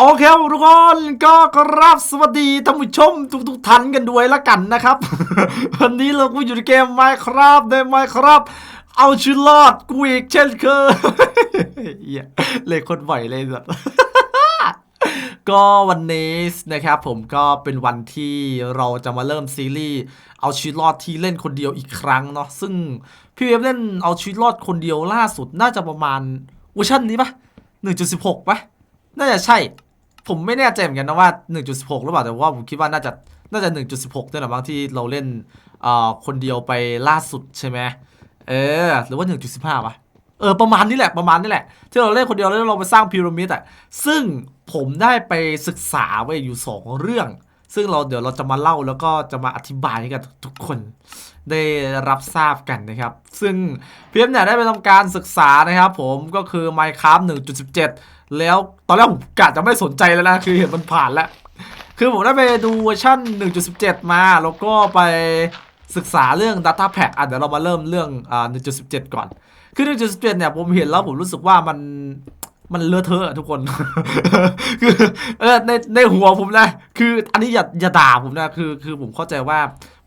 โอเคครับทุกคนก็กราบสวัสดีท่านผู้ชมทุกๆท่านกันด้วยละกันนะครับ วันนี้เราก็อยู่ในเกม Minecraft ใน Minecraft เอาชีวิตรอดกูอีกเช่นเคยเฮ้ยเลยคนบ่อยเลยสัตก็วันนี้นะครับผมก็เป็นวันที่เราจะมาเริ่มซีรีส์เอาชีวิตรอดที่เล่นคนเดียวอีกครั้งเนาะซึ่งพี่เวฟเล่นเอาชีวิตรอดคนเดียวล่าสุดน่าจะประมาณเวอร์ชันนี้ปะ1.16ปะน่าจะใช่ ผมไม่แน่ใจเหมือนกันนะว่า 1.16 หรือเปล่า แต่ว่าผมคิดว่าน่าจะน่าจะ 1.16เนี่ยแหละบางที่เราเล่นอ่อคนเดียวไปล่าสุดใช่ไหมเออ หรือว่า 1.15ปะเออประมาณนี้แหละประมาณนี้แหละ ที่เราเล่นคนเดียวแล้วเราไปสร้างพีระมิดอะซึ่งผมได้ไปศึกษาไว้อยู่สองเรื่อง ซึ่งเราเดี๋ยวเราจะมาเล่าแล้วก็จะมาอธิบายให้กับทุกคนได้รับทราบกันนะครับ ซึ่งพีเอ็มเนี่ยได้ไปทำการศึกษานะครับผมก็คือ Minecraft 1.17 แล้วตอนแรกผมกะจะไม่สนใจแล้วนะ คือเห็นมันผ่านแล้ว คือผมได้ไปดูเวอร์ชัน1.17 มา แล้วก็ไปศึกษาเรื่อง Data Pack อะเดี๋ยวเรามาเริ่มเรื่องอ่า1.17 ก่อน คือ 1.17 เนี่ยผมเห็นแล้วผมรู้สึกว่ามัน มันเลอะเทอะอะทุกคน คือเออในในหัวผมนะคือ อันนี้อย่าอย่าด่าผมนะคือ คือผมเข้าใจว่า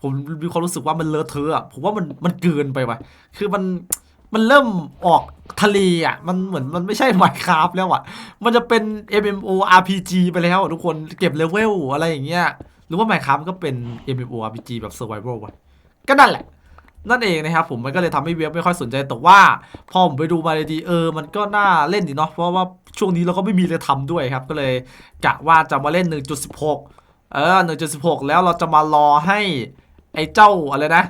ผมมีความรู้สึกว่ามันเลอะเทอะอะผมว่ามันมันเกินไปว่ะคือมันมันเริ่มออกทะเลอะ มันเหมือนมันไม่ใช่ Minecraft แล้วอะ มันจะเป็น MMO RPG ไปแล้วทุกคนเก็บเลเวลอะไรอย่างเงี้ย หรือว่า Minecraft มันก็เป็น MMO RPG แบบ Survival วะก็นั่นแหละ นั่นเองนะครับผมมันก็เลยทำให้เว็บไม่ค่อยสนใจแต่ว่าพอผมไปดูมาดีเออ มันก็น่าเล่นดีเนาะเพราะว่าช่วงนี้เราก็ไม่มีอะไรทำด้วยครับ ก็เลยกะว่าจะมาเล่น 1.16 เออ 1.16 แล้วเราจะมารอให้ไอ้เจ้าอะไรนะ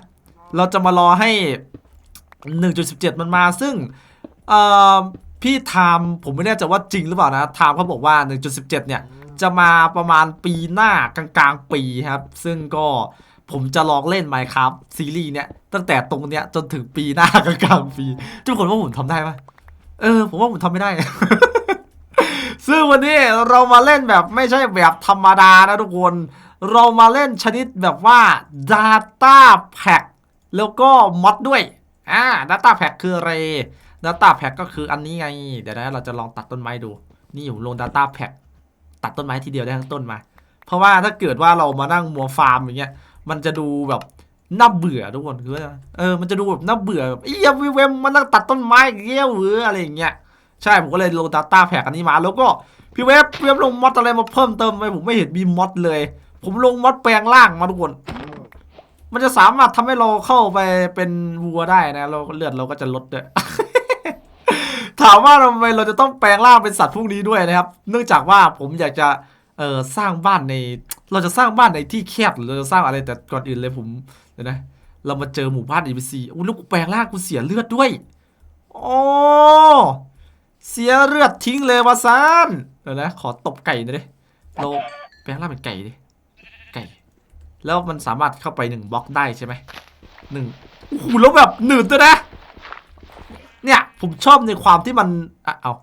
เราจะมารอให้ 1.17 มันมาซึ่งเอ่อพี่ไทม์ผมไม่แน่ใจว่าจริงหรือเปล่านะไทม์เขาบอกว่า 1.17 เนี่ย จะมาประมาณปีหน้ากลางๆปีครับ ซึ่งก็ ผมจะลองเล่น Minecraft ซีรีส์เนี่ยตั้งแต่ตรงเนี้ยจนถึงปีหน้ากลางปี ทุกคนว่าผมทำได้ปะเออ ผมว่าผมทำไม่ได้ ซึ่งวันนี้เรามาเล่นแบบไม่ใช่แบบธรรมดานะทุกคน เรามาเล่นชนิดแบบว่า Data Pack แล้วก็มอดด้วย อ่า Data Pack คืออะไร Data Pack ก็คืออันนี้ไง เดี๋ยวนะเราจะลองตัดต้นไม้ดู นี่ผมลง Data Pack ตัดต้นไม้ทีเดียวได้ทั้งต้นมา เพราะว่าถ้าเกิดว่าเรามานั่งมัวฟาร์มอย่างเงี้ย มันจะดูแบบน่าเบื่อทุกคนคือเออมันจะดูแบบน่าเบื่อแบบเอียวิเวมมันนั่งตัดต้นไม้เงี้ยหรืออะไรอย่างเงี้ยใช่ผมก็เลยลง Data Pack อันนี้มา แล้วก็พี่เว็บพี่เว็บลงมอดอะไรมาเพิ่มเติมไหมผมไม่เห็นมีมอดเลย ผมลงมอดแปลงร่างมาทุกคน มันจะสามารถทำให้เราเข้าไปเป็นวัวได้นะ เราเลือดเราก็จะลดด้วยถามว่าทำไมเราจะต้องแปลงร่างเป็นสัตว์พวกนี้ด้วยนะครับ เนื่องจากว่าผมอยากจะ เออสร้างบ้านใน เราจะสร้างบ้านในที่แคบหรือเราจะสร้างอะไรแต่ก่อนอื่นเลยผมเดี๋ยวนะ เรามาเจอหมู่บ้าน NPC อุ้ยล้วกูแปลงร่างกูเสียเลือดด้วยโอ้เสียเลือดทิ้งเลยวะซานเดี๋ยวนะขอตบไก่หน่อยดิเราแปลงร่างเป็นไก่ดิไก่ แล้วมันสามารถเข้าไปหนึ่งบล็อกได้ใช่ไหมหนึ่งโอ้โหแล้วแบบหนืดด้วยนะ เนี่ยผมชอบในความที่มันอะเอา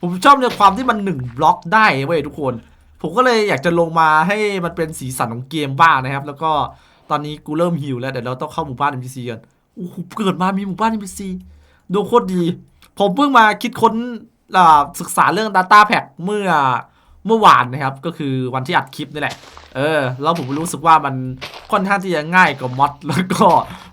ผมชอบในความที่มันหนึ่งบล็อกได้เว้ยทุกคน ผมก็เลยอยากจะลงมาให้มันเป็นสีสันของเกมบ้างนะครับ แล้วก็ตอนนี้กูเริ่มหิวแล้วเดี๋ยวเราต้องเข้าหมู่บ้าน NPC กันโอ้โหเกิดมามีหมู่บ้าน NPC ดูโคตรดี ผมเพิ่งมาคิดค้นศึกษาเรื่อง Data Pack เมื่อเมื่อวานนะครับ ก็คือวันที่อัดคลิปนี่แหละ เออ แล้วผมรู้สึกว่ามันค่อนข้างที่จะง่ายกว่ามอดแล้วก็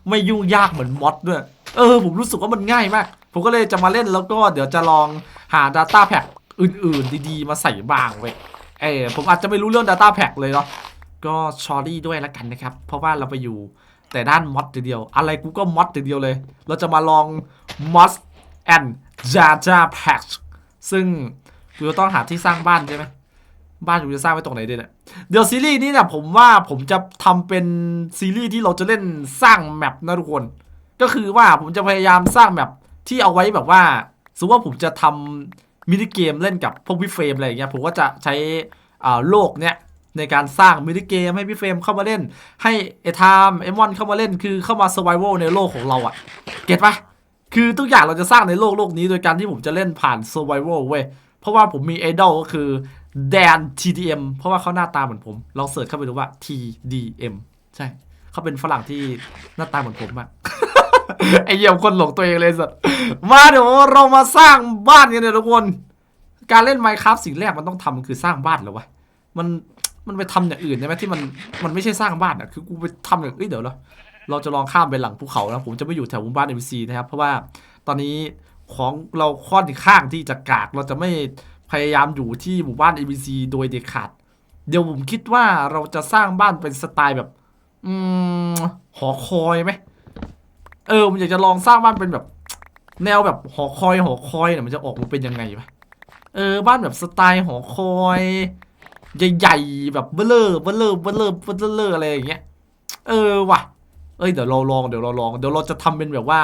ไม่ยุ่งยากเหมือนมอดด้วย เออ ผมรู้สึกว่ามันง่ายมาก ผมก็เลยจะมาเล่นแล้วก็เดี๋ยวจะลองหา Data Pack อื่น ๆ ดี ๆ มาใส่บ้างเว้ย เออผมอาจจะไม่รู้เรื่อง Data Pack เลยเนาะก็ชอรี่ด้วยละกันนะครับ เพราะว่าเราไปอยู่แต่ด้านมอดเดียว อะไรกูก็มอดเดียวเลย เราจะมาลอง Mods and Data Pack ซึ่งกูจะต้องหาที่สร้างบ้านใช่ไหมบ้านกูจะสร้างไว้ตรงไหนดีเนี่ยเดี๋ยวซีรีส์นี้เนี่ยผมว่าผมจะทำเป็นซีรีส์ที่เราจะเล่นสร้างแมปนะทุกคน ก็คือว่าผมจะพยายามสร้างแมปที่เอาไว้แบบว่าสมมติว่าผมจะทำมินิเกมเล่นกับพวกพี่เฟรมอะไรอย่างเงี้ยผมก็จะใช้ โลกเนี้ยในการสร้างมินิเกมให้พี่เฟรมเข้ามาเล่น ให้เอทามเอมอนเข้ามาเล่นคือเข้ามาส u r v i v a l ในโลกของเราอะเก็ตปะคือทุกอย่างเราจะสร้างในโลกโลกนี้ โดยการที่ผมจะเล่นผ่าน survival เว้ย เพราะว่าผมมีไอดอลก็คือแดน TDM เพราะว่าเขาหน้าตาเหมือนผม ลองเสิร์ชเข้าไปดูว่า TDM ใช่เขาเป็นฝรั่งที่หน้าตาเหมือนผมอะไอเยี่ยมคนหลงตัวเองเลยสัตว์มาเดี๋ยวเรามาสร้างบ้านกันเนี่ยทุกคน การเล่น Minecraft สิ่งแรกมันต้องทำคือสร้างบ้านเหรอวะ มันมันไปทำอย่างอื่นได้ไหมที่มันมันไม่ใช่สร้างบ้านอะคือกูไปทำอย่างเอ้ยเดี๋ยวเราเราจะลองข้ามไปหลังภูเขานะผมจะไม่อยู่แถวหมู่บ้าน MC นะครับ เพราะว่าตอนนี้ของเราค่อนข้างที่จะกากเราจะไม่พยายามอยู่ที่หมู่บ้าน ABC โดยเด็ดขาดเดี๋ยวผมคิดว่าเราจะสร้างบ้านเป็นสไตล์แบบ อืมหอคอยไหมเออผมอยากจะลองสร้างบ้านเป็นแบบ แนวแบบหอคอยหอคอยเนี่ยมันจะออกมาเป็นยังไงวะเออบ้านแบบสไตล์หอคอย ใหญ่ๆแบบเบลอเบลอเบลอเบลออะไรอย่างเงี้ยเออว่ะเอ้ยเดี๋ยวเราลองเดี๋ยวเราลองเดี๋ยวเราจะทำเป็นแบบว่า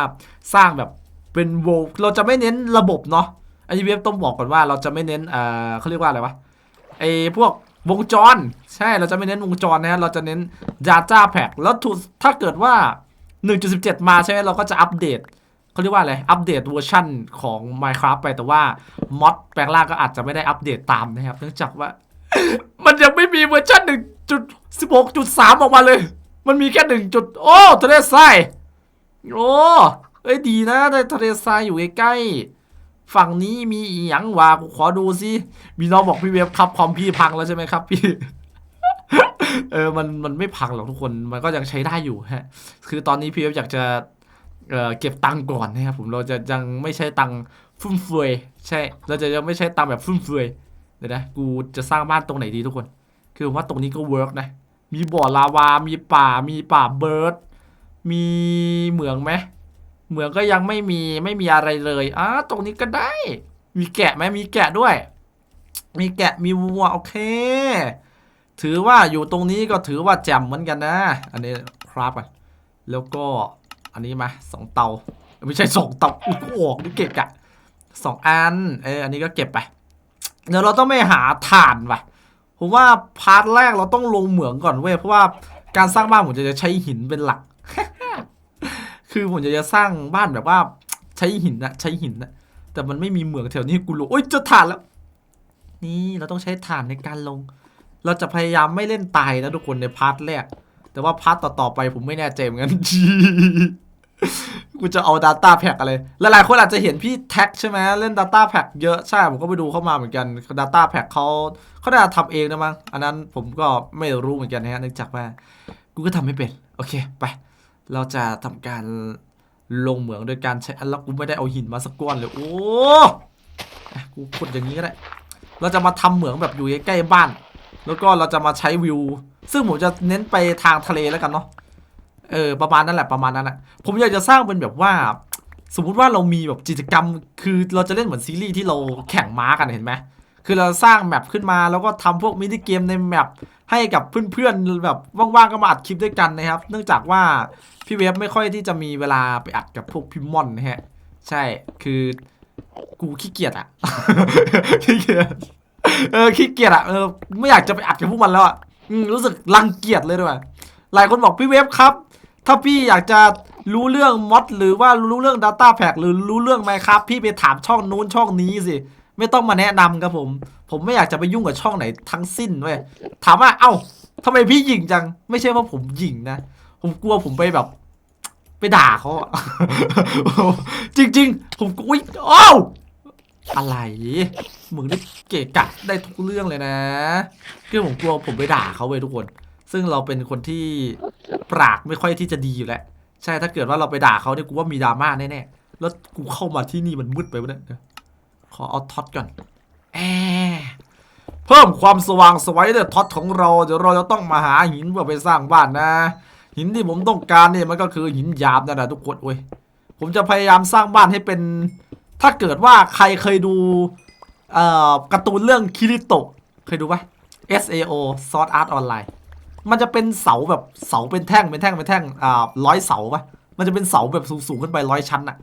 สร้างแบบเป็นโวเราจะไม่เน้นระบบเนาะไอเว็บต้องบอกก่อนว่าเราจะไม่เน้นเอ่าเขาเรียกว่าอะไรวะไอพวกวงจร ใช่เราจะไม่เน้นวงจรนะฮะเราจะเน้น Data Pack แล้วถูกถ้าเกิดว่า 1.17 มาใช่ไหมเราก็จะอัปเดตเขาเรียกว่าอะไร อัปเดตเวอร์ชันของ Minecraft ไปแต่ว่ามอดแปลงร่างก็อาจจะไม่ได้อัปเดตตามนะครับ เนื่องจากว่า มันยังไม่มีเวอร์ชัน1.16.3ออกมาเลย มันมีแค่หนึ่งจุดโอ้ทะเลทรายโอ้เอ้ยดีนะได้ทะเลทรายอยู่ใกล้ๆฝั่งนี้มีอีหยังวะกูขอดูสิมีน้องบอกพี่เวฟครับคอมพี่พังแล้วใช่ไหมครับพี่เออมันมันไม่พังหรอกทุกคนมันก็ยังใช้ได้อยู่ฮะ คือตอนนี้พี่เวฟอยากจะเเก็บตังก่อนนะครับผมเราจะยังไม่ใช้ตังฟุ่มเฟือยใช่ เราจะยังไม่ใช้ตังแบบฟุ่มเฟือย เดี๋ยวนะ กูจะสร้างบ้านตรงไหนดีทุกคน คือว่าตรงนี้ก็เวิร์กนะ มีบ่อลาวา มีป่า มีป่าเบิร์ด มีเหมืองไหม เหมืองก็ยังไม่มี ไม่มีอะไรเลยอะตรงนี้ก็ได้ มีแกะไหมมีแกะด้วย มีแกะ มีวัว โอเค ถือว่าอยู่ตรงนี้ก็ถือว่าแจ่มเหมือนกันนะ อันนี้ครับกัน แล้วก็ อันนี้มาสองเตา ไม่ใช่สองเตาอุ๊ยกูออกนี่เก็บอะสองอัน เออ อันนี้ก็เก็บไป เดี๋ยวเราต้องไปหาถ่านว่ะผมว่าพาร์ทแรกเราต้องลงเหมืองก่อนเว้ยเพราะว่าการสร้างบ้านผมจะใช้หินเป็นหลัก คือผมจะจะสร้างบ้านแบบว่า ใช้หินนะใช้หินนะแต่มันไม่มีเหมืองแถวนี้กูรู้โอ๊ยเจะถ่านแล้ว นี่เราต้องใช้ถ่านในการลง เราจะพยายามไม่เล่นตายนะทุกคนในพาร์ทแรก แต่ว่าพาร์ทต่อๆไปผมไม่แน่ใจเหมือนกัน กูจะเอา Data Pack อะไร หลายๆคนอาจจะเห็นพี่แท็กใช่ไหมเล่น Data Pack เยอะ ใช่ ผมก็ไปดูเข้ามาเหมือนกัน Data Pack เขาเขาได้ทำเองนะมั้ง อันนั้นผมก็ไม่รู้เหมือนกันนะฮะเนื่องจากว่า กูก็ทำไม่เป็น โอเค ไป เราจะทำการลงเหมืองโดยการใช้อันแล้วกูไม่ได้เอาหินมาสักก้อนเลย โอ้กูขุดอย่างนี้ก็ได้ เราจะมาทำเหมืองแบบอยู่ใกล้ๆบ้าน แล้วก็เราจะมาใช้วิว ซึ่งผมจะเน้นไปทางทะเลแล้วกันเนาะ เออประมาณนั้นแหละประมาณนั้นแหละผมอยากจะสร้างเป็นแบบว่า สมมุติว่าเรามีแบบกิจกรรม คือเราจะเล่นเหมือนซีรีส์ที่เราแข่งม้ากันเห็นไหมคือเราสร้างแมปขึ้นมาแล้วก็ทำพวกมินิเกมในแมปให้กับเพื่อนๆแบบว่างๆก็มาอัดคลิปด้วยกันนะครับ เนื่องจากว่าพี่เวฟไม่ค่อยที่จะมีเวลาไปอัดกับพวกพี่ม่อนนะฮะ ใช่คือกูขี้เกียจอะขี้เกียจเออขี้เกียจอะเออไม่อยากจะไปอัดกับพวกมันแล้วอะอรู้สึกรังเกียจเลยด้วยหลายคนบอกพี่เวฟครับ ถ้าพี่อยากจะรู้เรื่องมอดหรือว่ารู้เรื่อง Data Pack หรือรู้เรื่องไหมครับ พี่ไปถามช่องนู้นช่องนี้สิ ไม่ต้องมาแนะนำครับผม ผมไม่อยากจะไปยุ่งกับช่องไหนทั้งสิ้นเว้ยถามว่าเอ้าทำไมพี่หยิงจัง ไม่ใช่ว่าผมหยิงนะ ผมกลัวผมไปแบบ ไปด่าเขาอะ จริง ๆ ผมกลัวอุ๊ยอ้าวอะไรมึงได้เกะกะได้ทุกเรื่องเลยนะ คือผมกลัวผมไปด่าเขาเว้ยทุกคน ซึ่งเราเป็นคนที่ปรากไม่ค่อยที่จะดีอยู่แล้วใช่ถ้าเกิดว่าเราไปด่าเขาเนี่ยกูว่ามีดราม่าแน่ๆแล้วกูเข้ามาที่นี่มันมืดไปวะเนี่ยเดี๋ยขอเอาท็อตก่อนแอเพิ่มความสว่างสวัยด้วยท็อตของเราเดี๋ยวเราจะต้องมาหาหินเพื่อไปสร้างบ้านนะ หินที่ผมต้องการเนี่ยมันก็คือหินหยาบนั่นแหละทุกคนเว้ยผมจะพยายามสร้างบ้านให้เป็น ถ้าเกิดว่าใครเคยดูเอ่อการ์ตูนเรื่องคิริโตะเคยดูปะ S A O Sword Art Online มันจะเป็นเสาแบบเสาเป็นแท่งเป็นแท่งเป็นแท่งอ่าร้อยเสาปะมันจะเป็นเสาแบบสูงๆขึ้นไปร้อยชั้นอะ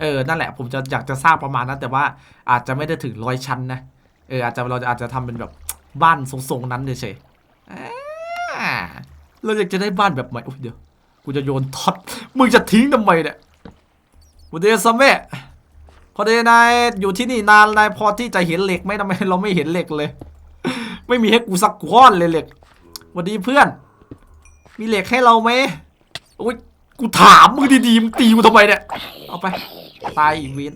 เออ นั่นแหละ ผมจะอยากจะสร้างประมาณนั้น แต่ว่าอาจจะไม่ได้ถึงร้อยชั้นนะ เออ อาจจะเราจะอาจจะทำเป็นแบบบ้านทรงๆนั้นเฉยๆเราอยากจะได้บ้านแบบใหม่อุ๊ยเดี๋ยว กูจะโยนท็อต มึงจะทิ้งทำไมเนี่ยวันเดซัมเมะพอดีนายอยู่ที่นี่นานนายพอที่จะเห็นเหล็กไหมทำไมเราไม่เห็นเหล็กเลย ไม่มีให้กูสักก้อนเลยเหล็ก วัสดีเพื่อน มีเหล็กให้เราไหมโอ้ยกูถามมึงดีๆมึงตีกูทำไมเนี่ย เอาไป ตายอีกเวน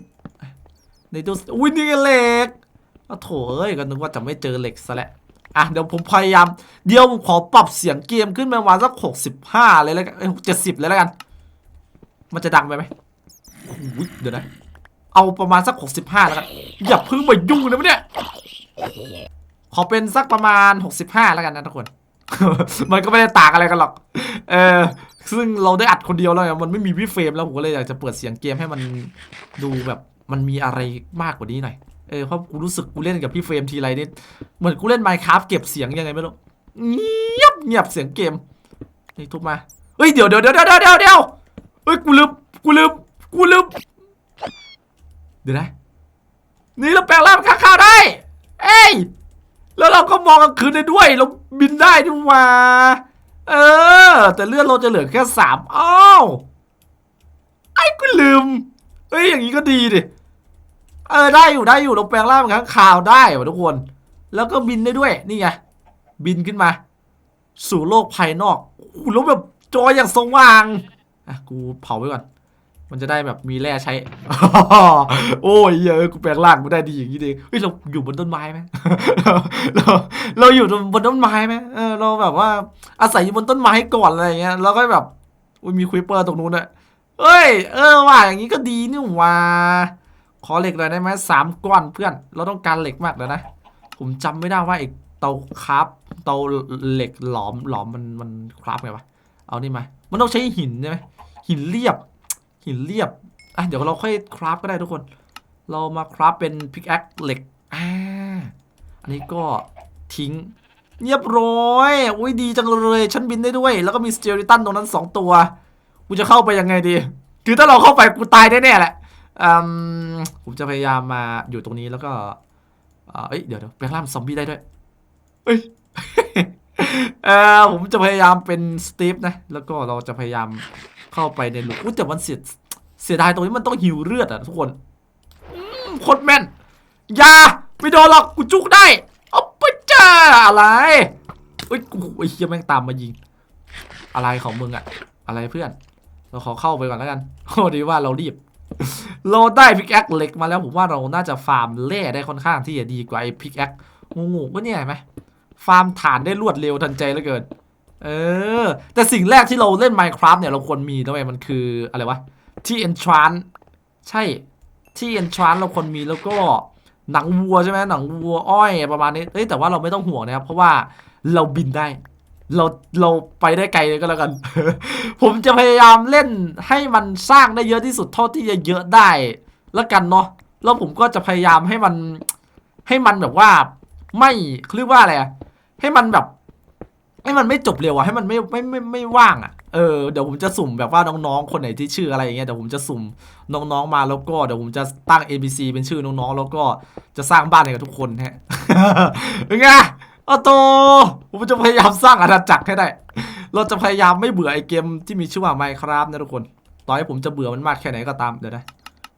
ในตัวอุ้ยนี่ไงเหล็กอ้โถเอ้ยก็นึกว่าจะไม่เจอเหล็กซะแหละอะเดี๋ยวผมพยายาม เดี๋ยวผมขอปรับเสียงเกมขึ้นประมาณสักหกสิบห้าเลยแล้วกันเจ็ดสิบเลยแล้วกัน มันจะดังไปไหมโอ้โหเดี๋ยวนะ เอาประมาณสักหกสิบห้าแล้วกัน อย่าเพิ่งมายุ่งนะเนี่ย ขอเป็นสักประมาณหกสิบห้าแล้วกันนะทุกคน มันก็ไม่ได้ต่างอะไรกันหรอก เออ ซึ่งเราได้อัดคนเดียวแล้วไงมันไม่มีพี่เฟรมแล้วผมก็เลยอยากจะเปิดเสียงเกมให้มันดูแบบมันมีอะไรมากกว่านี้หน่อย เออ เพราะกูรู้สึกกูเล่นกับพี่เฟรมทีไรนี่เหมือนกูเล่น Minecraft เก็บเสียงยังไงไม่รู้ เงียบเงียบเสียงเกม นี่ทุบมา เฮ้ยเดี๋ยวเดี๋ยวเดี๋ยวเดี๋ยวเดี๋ยวเดี๋ยวเฮ้ยกูลืม กูลืม กูลืม เดี๋ยวนะ นี่เราแปลงร่างข้าวได้ เอ้ย แล้วเราก็มองกลางคืนได้ด้วย เราบินได้ด้วยว่าเออ แต่เลือดเราจะเหลือแค่สามอ้าวไอ้กูลืมเอ้ยอย่างนี้ก็ดีดิเออได้อยู่ได้อยู่เราแปลงร่างเป็นข้างข่าวได้ว่ะทุกคน แล้วก็บินได้ด้วยนี่ไงบินขึ้นมา สู่โลกภายนอกอ้แล้วแบบจออย่างสว่างอะกูเผาไว้ก่อน มันจะได้แบบมีแร่ใช้ โอ้ยเยอะกูแปลงร่างกูได้ดีอย่างนี้ดีเฮ้ยเราอยู่บนต้นไม้ไหมเราเราอยู่บนต้นไม้ไหมเออเราแบบว่าอาศัยอยู่บนต้นไม้ก่อนอะไรเงี้ยแล้วก็แบบอุ้ยมีควิปเปอร์ตรงนู้นด้วยเอ้ย เออว่าอย่างนี้ก็ดีนี่หว่า ขอเหล็กหน่อยได้ไหมสามก้อนเพื่อน เราต้องการเหล็กมากเลยนะ ผมจำไม่ได้ว่าไอ้เตาคราฟเตาเหล็กหลอมหลอมมันมันคราฟไงวะ เอานี่มา มันต้องใช้หินใช่ไหมหินเรียบ หินเรียบอะเดี๋ยวเราค่อยคราฟก็ได้ทุกคน เรามาคราฟเป็นพิกแอคเหล็กอ่าอันนี้ก็ทิ้งเรียบร้อยอุ้ยดีจังเลยฉันบินได้ด้วย แล้วก็มีสเตลตันตรงนั้นสองตัว กูจะเข้าไปยังไงดี คือถ้าเราเข้าไปกูตายแน่ๆแหละอืมผมจะพยายามมาอยู่ตรงนี้แล้วก็เอ้ยเดี๋ยวเดี๋ยวแปลงร่างซอมบี้ได้ด้วยเอ้ยเออผมจะพยายามเป็นสตีฟนะ แล้วก็เราจะพยายาม เข้าไปในหลุมอุ้ยแต่มันเสียเสียดายตรงนี้มันต้องหิวเลือดอะทุกคนโคตรแม่นอย่าไม่โดนหรอกกูจุกได้เอาไปจ้าอะไรเอ้ยกูไอ้เฮียแม่งตามมายิง อะไรของมึงอะอะไรเพื่อน เราขอเข้าไปก่อนแล้วกันโอ้ดีว่าเรารีบ เราได้พิกแอคเหล็กมาแล้วผมว่าเราน่าจะฟาร์มแร่ได้ค่อนข้างที่จะดีกว่าไอ้พิกแอคงูๆก็เนี่ยเห็นไหมฟาร์มฐานได้รวดเร็วทันใจเหลือเกิน เออ แต่สิ่งแรกที่เราเล่น Minecraft เนี่ยเราควรมีนะเว้ยมันคืออะไรวะ ที่ enchant ใช่ที่ enchant เราควรมีแล้วก็หนังวัวใช่ไหมหนังวัวอ้อยประมาณนี้เอ้ยแต่ว่าเราไม่ต้องห่วงนะครับ เพราะว่าเราบินได้ เราเราไปได้ไกลเลยก็แล้วกัน ผมจะพยายามเล่นให้มันสร้างได้เยอะที่สุดเท่าที่จะเยอะได้ แล้วกันเนาะแล้วผมก็จะพยายามให้มันให้มันแบบว่า ไม่เรียกว่าอะไรให้มันแบบ ให้มันไม่จบเร็วอะให้มันไม่ไม่ไม่ไม่ว่างอะเออเดี๋ยวผมจะสุ่มแบบว่าน้องๆคนไหนที่ชื่ออะไรอย่างเงี้ยเดี๋ยวผมจะสุ่มน้องๆมาแล้วก็เดี๋ยวผมจะตั้ง ABC เป็นชื่อน้องๆแล้วก็จะสร้างบ้านให้กับทุกคนฮะเป็นไงอาโตผมจะพยายามสร้างอาณาจักรให้ได้ เราจะพยายามไม่เบื่อไอเกมที่มีชื่อว่า Minecraft นะทุกคน ต่อให้ผมจะเบื่อมันมากแค่ไหนก็ตามเดี๋ยวนะ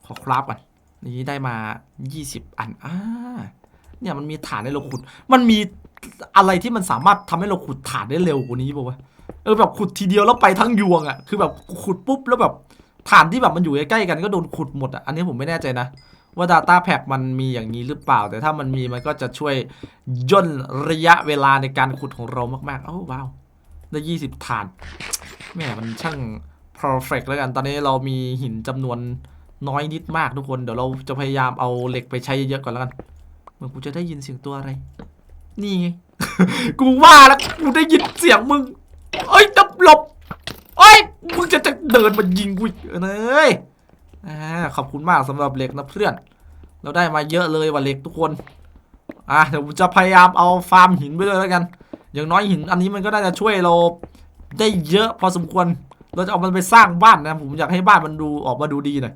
ขอคราฟก่อนนี่ได้มา 20 อันอ่าเนี่ยมันมีฐานให้เราขุด มันมี อะไรที่มันสามารถทำให้เราขุดฐานได้เร็วกว่านี้ป่าวะเออแบบขุดทีเดียวแล้วไปทั้งยวงอะ่ะคือแบบขุดปุ๊บแล้วแบบฐานที่แบบมันอยู่ใกล้ๆกันก็โดนขุดหมดอะ่ะอันนี้ผมไม่แน่ใจนะ ว่า Data Pack มันมีอย่างนี้หรือเปล่า แต่ถ้ามันมีมันก็จะช่วยย่นระยะเวลาในการขุดของเรามากๆโอ้ว้าวได้20 ฐานแม่มันช่าง perfect แล้วกันตอนนี้เรามีหินจำนวนน้อยนิดมากทุกคนเดี๋ยวเราจะพยายามเอาเหล็กไปใช้เยอะๆก่อนแล้วกันเหมือนกูจะได้ยินเสียงตัวอะไร นี่ไงกูว่าแล้วกูได้ยินเสียงมึงเอ้ยดับหลบเอ้ยมึงจะจะเดินมายิงกูอีกเอ้ยอ่าขอบคุณมากสำหรับเหล็กนะเพื่อน เราได้มาเยอะเลยว่ะเหล็กทุกคนอะเดี๋ยวผมจะพยายามเอาฟาร์มหินไปด้วยแล้วกัน อย่างน้อยหินอันนี้มันก็น่าจะช่วยเราได้เยอะพอสมควร เราจะเอามันไปสร้างบ้านนะ ผมอยากให้บ้านมันดูออกมาดูดีหน่อย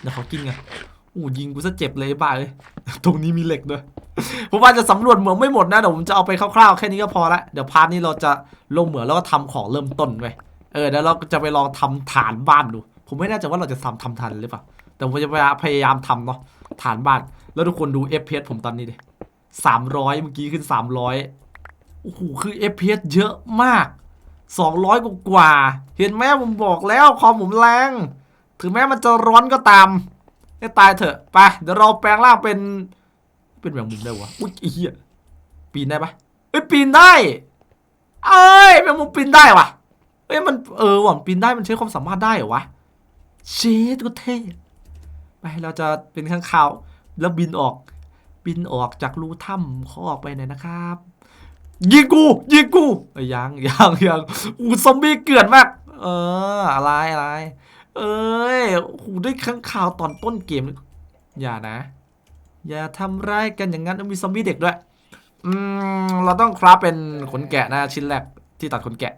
เดี๋ยวเขากินไง อู้ยิงกูซะเจ็บเลยบ้าเลยตรงนี้มีเหล็กด้วยผมว่าจะสำรวจเหมืองไม่หมดนะเดี๋ยวผมจะเอาไปคร่าวๆแค่นี้ก็พอละเดี๋ยวพาร์ทนี้เราจะลงเหมืองแล้วก็ทำของเริ่มต้นไปเออเดี๋ยวเราจะไปลองทำฐานบ้านดู ผมไม่แน่ใจว่าเราจะทำทำทันหรือเปล่าแต่ผมจะพยายามทำเนาะฐานบ้าน แล้วทุกคนดู FPS ผมตอนนี้ดิสามร้อยเมื่อกี้ขึ้นสามร้อยโอ้โหคือ FPS เยอะมากสองร้อยกว่า เห็นไหมผมบอกแล้วคอมผมแรง ถึงแม้มันจะร้อนก็ตาม ให้ตายเถอะไปเดี๋ยวเราแปลงร่างเป็นเป็นแมงมุมได้วะอุ้ยไอ้เหี้ยปีนได้ปะเอ้ยปีนได้เอ้ยแมงมุมปีนได้วะเอ้ยมันเออว่ะมันปีนได้มันใช้ความสามารถได้เหรอวะเชดก็เท่ไปเราจะเป็นข้างคาวแล้วบินออก บินออกจากรูถ้ำเขาออกไปหน่อยนะครับ ยิงกูยิงกูยังยังยังอู้ซอมบี้เกลื่อนมาก เอออะไรอะไร เอ้ยโอ้โหได้ข้างข่าวตอนต้นเกมเลยอย่านะ อย่าทำร้ายกันอย่างนั้นมีซอมบี้เด็กด้วย อืม เราต้องคราฟเป็นขนแกะนะชิ้นแรกที่ตัดขนแกะ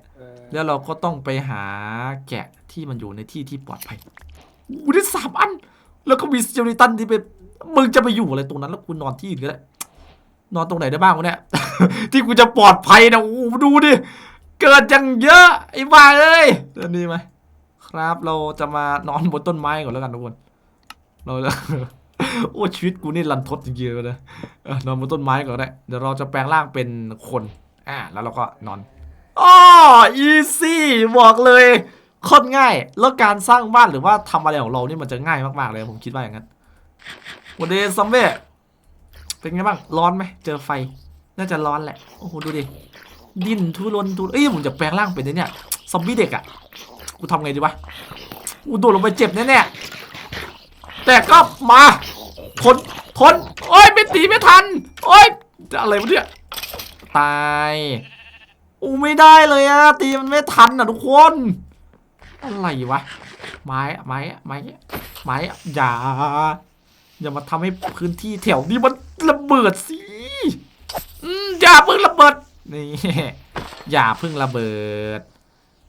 แล้วเราก็ต้องไปหาแกะที่มันอยู่ในที่ที่ปลอดภัยอู้ได้สามอัน แล้วก็มีสเจลิตันที่เป็นมึงจะไปอยู่อะไรตรงนั้น แล้วกูนอนที่อื่นก็ได้นอนตรงไหนได้บ้างวะเนี่ย ที่กูจะปลอดภัยนะโอ้โหดูดิ เกิดยังเยอะไอ้บ้าเอ้ยเดี๋ยวนี้ไหม ครับ เราจะมานอนบนต้นไม้ก่อนแล้วกันทุกคน เราจะโอ้ชีวิตกูนี่รันทดจริงๆเลยนะเอนอนบนต้นไม้ก่อนได้เดี๋ยวเราจะแปลงร่างเป็นคนอ่าแล้วเราก็นอนอ๋ออีซี่บอกเลยคตรง่าย แล้วการสร้างบ้านหรือว่าทำอะไรของเรานี่มันจะง่ายมากๆเลยผมคิดว่าอย่างนั้นวันเดย์ซัมเบ้เป็นไงบ้างร้อนไหมเจอไฟ น่าจะร้อนแหละ โอ้โหดูดิ ดิ้นทุรนทุรนเอ้ยผมจะแปลงร่างเป็นเนี่ยซอมบี้เด็กอะ กูทำไงดีวะกูโดดลงไปเจ็บแน่ๆแต่ก็มาทนทนโอ้ยไม่ตีไม่ทันโอ้ยจะอะไรวะเนี่ยตายอูไม่ได้เลยอะตีมันไม่ทันอะทุกคน อะไรวะไม้ไม้ไม้ไม้อย่าอย่ามาทำให้พื้นที่แถวนี้มันระเบิดสิอืมอย่าเพิ่งระเบิดนี่อย่าเพิ่งระเบิด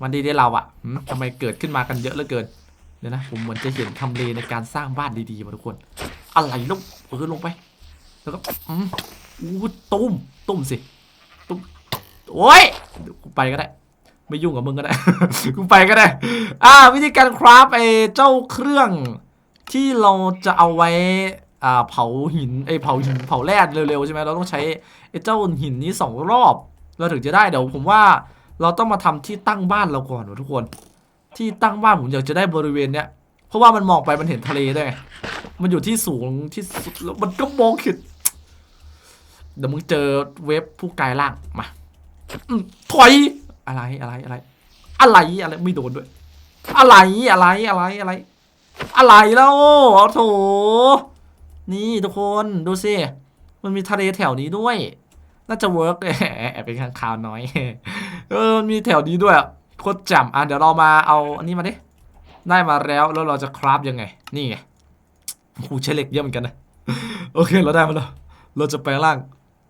วันดีได้เราอะทำไมเกิดขึ้นมากันเยอะเหลือเกินเดี๋ยวนะผมเหมือนจะเห็นทำเลในการสร้างบ้านดีๆมาทุกคน อะไรลงเออลงไป แล้วก็อืมอู้ตุ้มตุ้มสิตุ้มโอ้ยกูไปก็ได้ ไม่ยุ่งกับมึงก็ได้กูไปก็ได้ อ่า วิธีการคราฟไอ้เจ้าเครื่องที่เราจะเอาไว้อ่าเผาหินไอ้ยเผาหินเผาแร่เร็วๆใช่ไหมเราต้องใช้ไอ้เจ้าหินนี้สองรอบ เราถึงจะได้เดี๋ยวผมว่า เราต้องมาทำที่ตั้งบ้านเราก่อนวะทุกคน ที่ตั้งบ้านผมอยากจะได้บริเวณเนี้ยเพราะว่ามันมองไปมันเห็นทะเลด้วยไมันอยู่ที่สูงที่สุดแล้วมันก็มองเห็นเดี๋ยวมึงเจอเว็บผู้กายล่างมาถอยอะไรอะไรอะไร อะไรอะไรไม่โดนด้วย อะไรอะไรอะไรอะไร อะไรแล้วโถนี่ทุกคนดูสิมันมีทะเลแถวนี้ด้วย น่าจะเวิร์กแอบเป็นข้างคาวน้อย เออมันมีแถวนี้ด้วยอะโคตรจ่มอะเดี๋ยวเรามาเอาอันนี้มาดิ ได้มาแล้วแล้วเราจะคราฟยังไง นี่ไงกูใช้เหล็กเยอะเหมือนกันนะ โอเคเราได้มาแล้ว เราจะแปลงร่าง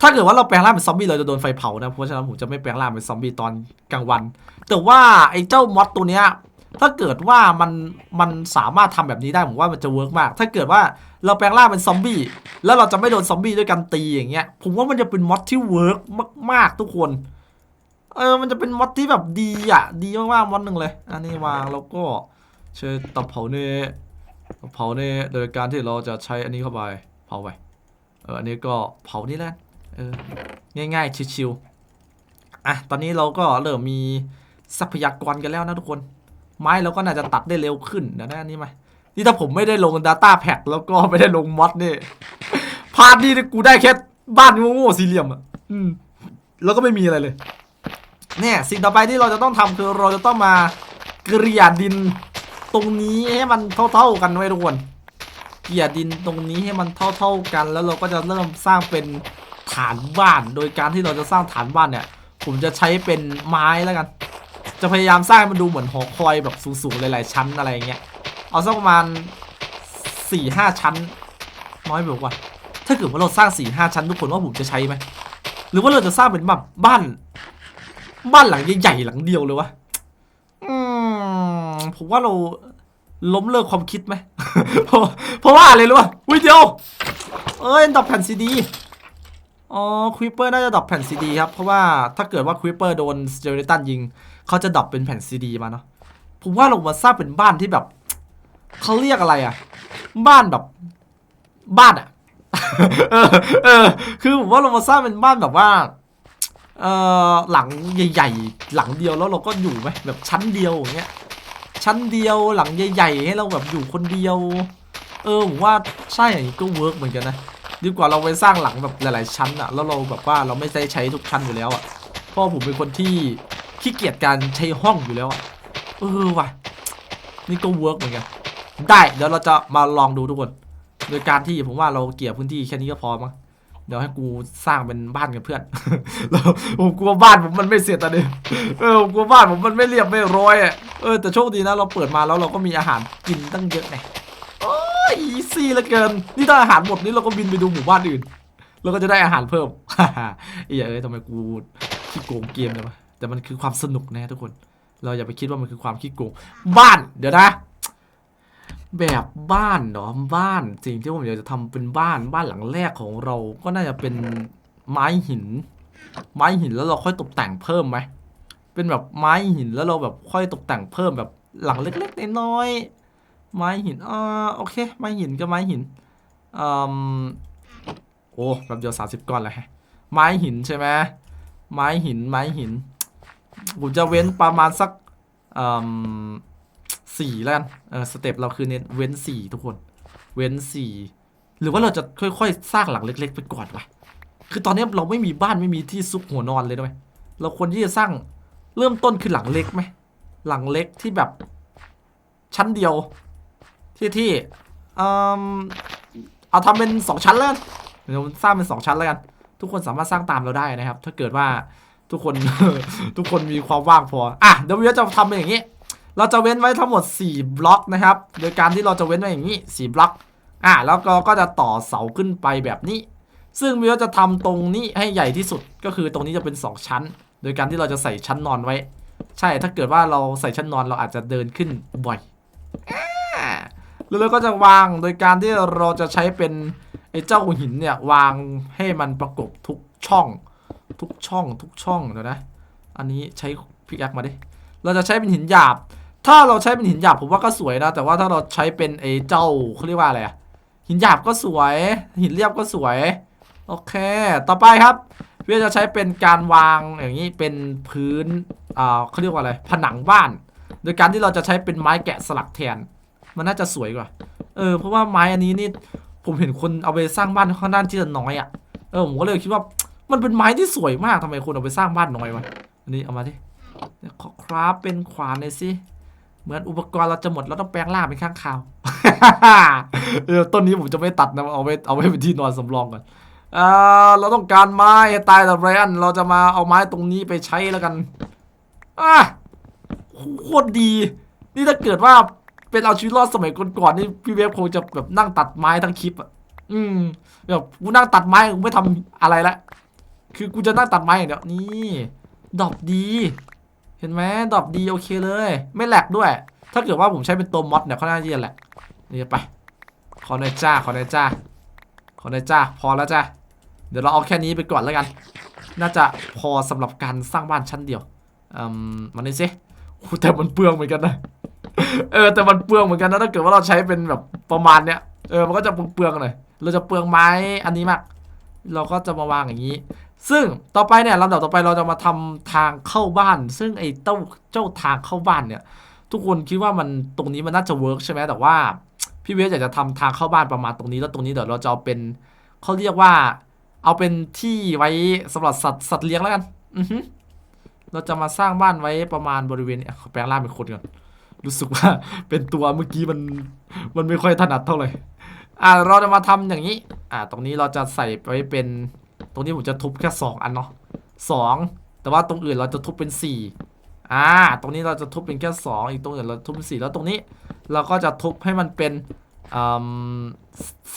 ถ้าเกิดว่าเราแปลงร่างเป็นซอมบี้เราจะโดนไฟเผานะ เพราะฉะนั้นผมจะไม่แปลงร่างเป็นซอมบี้ตอนกลางวัน แต่ว่าไอ้เจ้ามอสตัวเนี้ย ถ้าเกิดว่ามันมันสามารถทำแบบนี้ได้ผมว่ามันจะเวิร์กมาก ถ้าเกิดว่าเราแปลงร่างเป็นซอมบี้แล้วเราจะไม่โดนซอมบี้ด้วยกันตีอย่างเงี้ย ผมว่ามันจะเป็นมอสที่เวิร์กมากๆทุกคนเออมันจะเป็นมอสที่แบบดีอะ ดีมากๆมอสหนึ่งเลย อันนี้วางแล้วก็เชิญตับเผาเน่เตาเผาเน่โดยการที่เราจะใช้อันนี้เข้าไปเผาไปเอออันนี้ก็เผานี่แหละเออง่ายๆชิวๆอะตอนนี้เราก็เริ่มมีทรัพยากรกันแล้วนะทุกคน ไม้เราก็น่าจะตัดได้เร็วขึ้นเดี๋ยวนะอันนี้มนี่ถ้าผมไม่ได้ลง Data Pack แล้วก็ไม่ได้ลงมอดนี่พาร์ทนี้กูได้แค่บ้านโง่ๆสี่เหลี่ยมอะอืมแล้วก็ไม่มีอะไรเลย เนี่ย สิ่งต่อไปที่เราจะต้องทำคือเราจะต้องมาเกลี่ยดินตรงนี้ให้มันเท่าๆกันไว้ทุกคนเกลี่ยดินตรงนี้ให้มันเท่า ๆกัน แล้วเราก็จะเริ่มสร้างเป็นฐานบ้าน โดยการที่เราจะสร้างฐานบ้านเนี่ย ผมจะใช้เป็นไม้แล้วกัน จะพยายามสร้างมันดูเหมือนหอคอยแบบสูงๆหลายๆชั้นอะไรเงี้ย เอาสักประมาณสี่ห้าชั้น น้อยไปกว่า ถ้าเกิดว่าเราสร้างสี่ห้าชั้นทุกคนว่าผมจะใช้ไหม หรือว่าเราจะสร้างเป็นแบบบ้าน บ้านหลังใหญ่ๆหลังเดียวเลยวะ อืมผมว่าเราล้มเลิกความคิดไหม เพราะเพราะว่าอะไรรู้ป่ะวิเดียวเอ้ยดรอปแผ่นซีดี อ๋อควิปเปอร์น่าจะดรอปแผ่นซีดีครับเพราะว่าถ้าเกิดว่าควิปเปอร์โดนเจอริตันยิง เขาจะดรอปเป็นแผ่นซีดีมาเนาะผมว่าเรามาสร้างเป็นบ้านที่แบบเขาเรียกอะไรอะบ้านแบบบ้านอะเออเออคือผมว่าเรามาสร้างเป็นบ้านแบบว่าเออหลังใหญ่ ๆ หลังเดียวแล้วเราก็อยู่ไหมแบบชั้นเดียวอย่างเงี้ยชั้นเดียวหลังใหญ่ ๆ ให้เราแบบอยู่คนเดียว เออผมว่าใช่อย่างนี้ก็เวิร์กเหมือนกันนะ ดีกว่าเราไปสร้างหลังแบบหลาย ๆ ชั้นอะแล้วเราแบบว่าเราไม่ได้ใช้ทุกชั้นอยู่แล้วอะเพราะผมเป็นคนที่ขี้เกียจการใช้ห้องอยู่แล้วอะเออว่ะนี่ก็เวิร์กเหมือนกันได้เดี๋ยวเราจะมาลองดูทุกคน โดยการที่ผมว่าเราเกี่ยวพื้นที่แค่นี้ก็พอมั้งเดี๋ยวให้กูสร้างเป็นบ้านกับเพื่อนแล้วผมกลัวบ้านผมมันไม่เสร็จตอนนี้เออผมกลัวบ้านผมมันไม่เรียบไม่ร้อยอะเออแต่โชคดีนะเราเปิดมาแล้วเราก็มีอาหารกินตั้งเยอะไง อีซี่เหลือเกิน นี่ถ้าอาหารหมดนี่เราก็บินไปดูหมู่บ้านอื่น เราก็จะได้อาหารเพิ่มอีเอ้ยทำไมกูขี้โกงเกมเลยวะแต่มันคือความสนุกนะทุกคน เราอย่าไปคิดว่ามันคือความขี้โกง บ้าน เดี๋ยวนะ แบบบ้านเนาะบ้านสิ่งที่ผมอยากจะทำเป็นบ้านบ้านหลังแรกของเรา ก็น่าจะเป็นไม้หิน ไม้หินแล้วเราค่อยตกแต่งเพิ่มไหมเป็นแบบไม้หินแล้วเราแบบค่อยตกแต่งเพิ่มแบบหลังเล็กๆน้อย ไม้หินอ่าโอเค ไม้หินก็ไม้หินอืมโอ้แบบเดียวสามสิบก้อนเลยฮะ ไม้หินใช่ไหมไม้หิน ไม้หิน ผมจะเว้นประมาณสักอืมสี่แล้วกัน เออสเต็ปเราคือเน้นเว้นสี่ทุกคน เว้นสี่หรือว่าเราจะค่อยๆ สร้างหลังเล็ก ๆ ไปก่อนวะคือตอนนี้เราไม่มีบ้านไม่มีที่ซุกหัวนอนเลยนะไหมเราควรที่จะสร้างเริ่มต้นคือหลังเล็กไหมหลังเล็กที่แบบชั้นเดียว ที่ที่เอมเอาทำเป็นสองชั้นแล้วเดี๋ยวสร้างเป็นสองชั้นแล้วกัน ทุกคนสามารถสร้างตามเราได้นะครับ ถ้าเกิดว่าทุกคน ทุกคนมีความว่างพอ อะเดี๋ยววิวจะทำเป็นอย่างนี้ เราจะเว้นไว้ทั้งหมด 4 บล็อกนะครับ โดยการที่เราจะเว้นไว้อย่างนี้ 4 บล็อก อะแล้วก็ก็จะต่อเสาขึ้นไปแบบนี้ ซึ่งวิวจะทำตรงนี้ให้ใหญ่ที่สุด ก็คือตรงนี้จะเป็น 2 ชั้น โดยการที่เราจะใส่ชั้นนอนไว้ ใช่ ถ้าเกิดว่าเราใส่ชั้นนอนเราอาจจะเดินขึ้นบ่อย แล้วเราก็จะวางโดยการที่เราจะใช้เป็นไอ้เจ้าหินเนี่ยวางให้มันประกบทุกช่อง ทุกช่อง ทุกช่องเดี๋ยวนะ อันนี้ใช้พิกแอคมาดิ เราจะใช้เป็นหินหยาบ ถ้าเราใช้เป็นหินหยาบผมว่าก็สวยนะ แต่ว่าถ้าเราใช้เป็นไอ้เจ้าเขาเรียกว่าอะไรอะหินหยาบก็สวย หินเรียบก็สวย โอเค ต่อไปครับพี่จะใช้เป็นการวางอย่างนี้เป็นพื้นอ่าเขาเรียกว่าอะไร ผนังบ้าน โดยการที่เราจะใช้เป็นไม้แกะสลักแทน มันน่าจะสวยกว่า เออ เพราะว่าไม้อันนี้นี่ ผมเห็นคนเอาไปสร้างบ้านค่อนข้างที่จะน้อยอะ่ะ เออ ผมก็เลยคิดว่ามันเป็นไม้ที่สวยมากทำไมคนเอาไปสร้างบ้านน้อยวะอันนี้เอามาดิขอคราฟเป็นขวานหน่อยสิ เหมือนอุปกรณ์เราจะหมดเราต้องแปลงร่างเป็นข้างคาวเออต้นนี้ผมจะไม่ตัดนะ เอาไว้เอาไว้เป็นที่นอนสำรองก่อนอ่าเราต้องการไม้ตายแต่ไรอันเราจะมาเอาไม้ตรงนี้ไปใช้แล้วกันอะโคตรดี นี่ถ้าเกิดว่า เป็นเอาชีวิตรอดสมัยก่อนๆนี่พี่เวฟคงจะแบบนั่งตัดไม้ทั้งคลิปอะอืมแบบกูนั่งตัดไม้กูไม่ทำอะไรละคือกูจะนั่งตัดไม้อย่างเดียวนี่ดอกดี เห็นไหมดอกดีโอเคเลย ไม่แหลกด้วย ถ้าเกิดว่าผมใช้เป็นตัวมอดเนี่ยเขาน่าจะแหละนี่ไปขอหน่อยจ้าขอหน่อยจ้าขอหน่อยจ้าพอแล้วจ้าเดี๋ยวเราเอาแค่นี้ไปก่อนแล้วกัน น่าจะพอสำหรับการสร้างบ้านชั้นเดียวอืมมันนี่สิแต่มันเปลืองเหมือนกันนะ เออแต่มันเปลืองเหมือนกันนะถ้าเกิดว่าเราใช้เป็นแบบประมาณเนี้ยเออมันก็จะเปลืองๆหน่อยเราจะเปลืองไม้อันนี้มากเราก็จะมาวางอย่างนี้ ซึ่งต่อไปเนี่ยลำดับต่อไปเราจะมาทำทางเข้าบ้าน ซึ่งไอ้เต้าเจ้าทางเข้าบ้านเนี่ย ทุกคนคิดว่ามันตรงนี้มันน่าจะเวิร์กใช่ไหมแต่ว่าพี่เวสอยากจะทำทางเข้าบ้านประมาณตรงนี้แล้วตรงนี้เดี๋ยวเราจะเอาเป็นเขาเรียกว่า เอาเป็นที่ไว้สำหรับสัตว์สัตว์เลี้ยงแล้วกัน อือฮึเราจะมาสร้างบ้านไว้ประมาณบริเวณเนี่ยแปลงร่างเป็นคนก่อน รู้สึกว่าเป็นตัวเมื่อกี้มันมันไม่ค่อยถนัดเท่าไหร่อ่าเราจะมาทำอย่างนี้ อ่า ตรงนี้เราจะใส่ไว้เป็น ตรงนี้ผมจะทุบแค่สองอันเนาะสองแต่ว่าตรงอื่นเราจะทุบเป็นสี่อ่า ตรงนี้เราจะทุบเป็นแค่สองอีกตรงอื่นเราทุบเป็นสี่แล้วตรงนี้ เราก็จะทุบให้มันเป็นอืม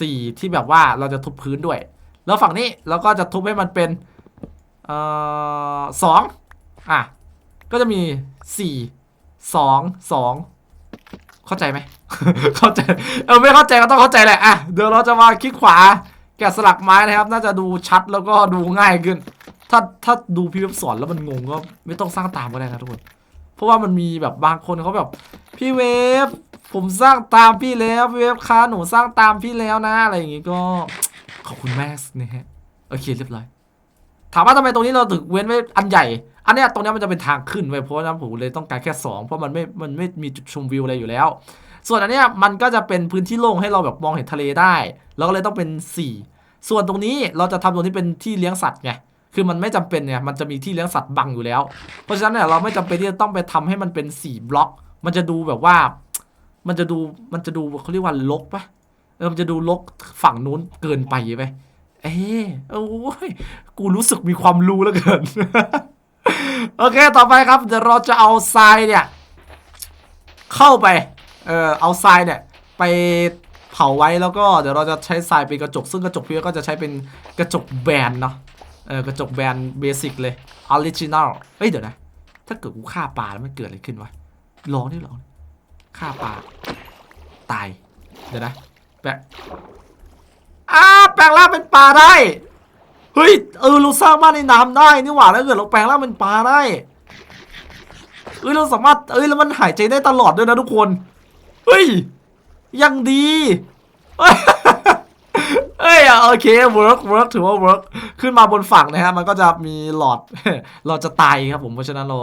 สี่ที่แบบว่าเราจะทุบพื้นด้วย แล้วฝั่งนี้เราก็จะทุบให้มันเป็นเอ่อสองอะก็จะมีสี่ สองสองเข้าใจไหม เข้าใจ เออไม่เข้าใจก็ต้องเข้าใจแหละ อะ เดี๋ยวเราจะมาคลิกขวา แกะสลักไม้นะครับ น่าจะดูชัดแล้วก็ดูง่ายขึ้น ถ้าถ้าดูพี่เว็บสอนแล้วมันงงก็ไม่ต้องสร้างตามก็ได้นะทุกคน เพราะว่ามันมีแบบบางคนเขาแบบ พี่เวฟผมสร้างตามพี่แล้วพี่เวฟคะหนูสร้างตามพี่แล้วนะ อะไรอย่างงี้ก็ ขอบคุณแม็กซ์นะฮะ โอเคเรียบร้อย ถามว่าทำไมตรงนี้เราถึงเว้นไว้อันใหญ่ อันเนี้ยตรงนี้มันจะเป็นทางขึ้นไว้เพราะนั้นผมเลยต้องการแค่สองเพราะมันไม่ มันไม่มีจุดชมวิวอะไรอยู่แล้ว ส่วนอันเนี้ยมันก็จะเป็นพื้นที่โล่งให้เราแบบมองเห็นทะเลได้แล้วก็เลยต้องเป็นสี่ส่วนตรงนี้เราจะทำตรงนี้เป็นที่เลี้ยงสัตว์ไง คือมันไม่จำเป็นเนี่ยมันจะมีที่เลี้ยงสัตว์บังอยู่แล้ว เพราะฉะนั้นเนี่ยเราไม่จำเป็นที่จะต้องไปทำให้มันเป็นสี่บล็อก มันจะดูแบบว่า มันจะดู มันจะดูเขาเรียกว่าลกปะเออ มันจะดูลกฝั่งนู้นเกินไปไป เอ๊โอ้ยกูรู้สึกมีความรู้แล้วเกิน โอเค ต่อไปครับ เดี๋ยวเราจะเอาทรายเนี่ย เข้าไป เออเอาทรายเนี่ย ไปเผาไว้แล้วก็เดี๋ยวเราจะใช้ทรายเป็นกระจก ซึ่งกระจกพี่ก็จะใช้เป็นกระจกแบนเนาะ เออกระจกแบนเบสิกเลยออริจินอลเฮ้ยเดี๋ยวนะ ถ้าเกิดกูฆ่าปลาแล้วมันเกิดอะไรขึ้นวะลองดิลองดิฆ่าปลาตาย เดี๋ยวนะแปะ อ้าแปลงร่างเป็นปลาได้ เฮ้ยเออเราสร้างบ้านในน้ำได้นี่หว่าแล้วเกิดเราแปลงร่างเป็นปลาได้เอ้ยเราสามารถเอ้ยแล้วมันหายใจได้ตลอดด้วยนะทุกคน เฮ้ยยังดีเฮ้ยเอ้ยโอเค work work ถือว่า work ขึ้นมาบนฝั่งนะฮะมันก็จะมีหลอดเราจะตายครับผมเพราะฉะนั้นเรา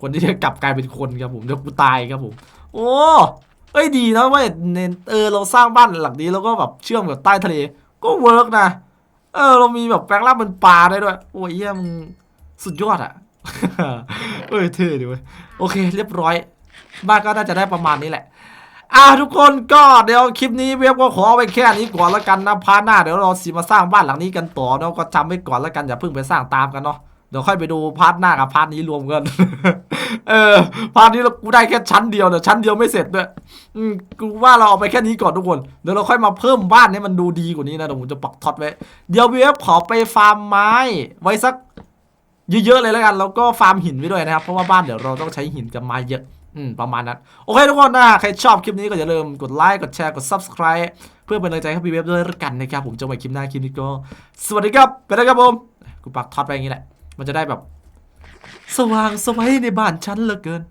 คนที่จะกลับกลายเป็นคนครับผมเดี๋ยวกูตายครับผม โอ้เอ้ยดีนะเว้ยเออเราสร้างบ้านหลังนี้แล้วก็แบบเชื่อมกับใต้ทะเล ก็เวิร์กนะ เออ เรามีแบบแปลงร่างเป็นปลาได้ด้วย โอ้ยเยี่ยมสุดยอดอะเอ้ยเท่ดีเว้ยโอเค เรียบร้อย บ้านก็น่าจะได้ประมาณนี้แหละอะทุกคนก็เดี๋ยวคลิปนี้เว็บก็ขอไว้แค่นี้ก่อนแล้วกันนะพาหน้าเดี๋ยวเราสิมาสร้างบ้านหลังนี้กันต่อเนาะก็จำไว้ก่อนแล้วกันอย่าเพิ่งไปสร้างตามกันเนาะ เดี๋ยวค่อยไปดูพาร์ทหน้ากับพาร์ทนี้รวมกัน เออ พาร์ทนี้เรากูได้แค่ชั้นเดียวเนี่ยชั้นเดียวไม่เสร็จด้วยอืมกูว่าเราเอาไปแค่นี้ก่อนทุกคน เดี๋ยวเราค่อยมาเพิ่มบ้านให้มันดูดีกว่านี้นะเดี๋ยวผมจะปักท็อตไว้ เดี๋ยวเว็บขอไปฟาร์มไม้ไว้สักเยอะๆเลยแล้วกัน แล้วก็ฟาร์มหินไว้ด้วยนะครับ เพราะว่าบ้านเดี๋ยวเราต้องใช้หินกับไม้เยอะ อืม ประมาณนั้น โอเคทุกคนนะ ใครชอบคลิปนี้ก็อย่าลืมกดไลค์ กดแชร์ กด subscribe เพื่อเป็นกำลังใจให้พี่เว็บด้วยละกันนะครับ ผมเจะไว้คลิปหน้าคลิปนี้ก็ สวัสดีครับ ไปแล้วครับผม กูปักท็อตไปอย่างนี้แหละ มันจะได้แบบ สว่างสวัยในบ้านฉันเหลือเกิน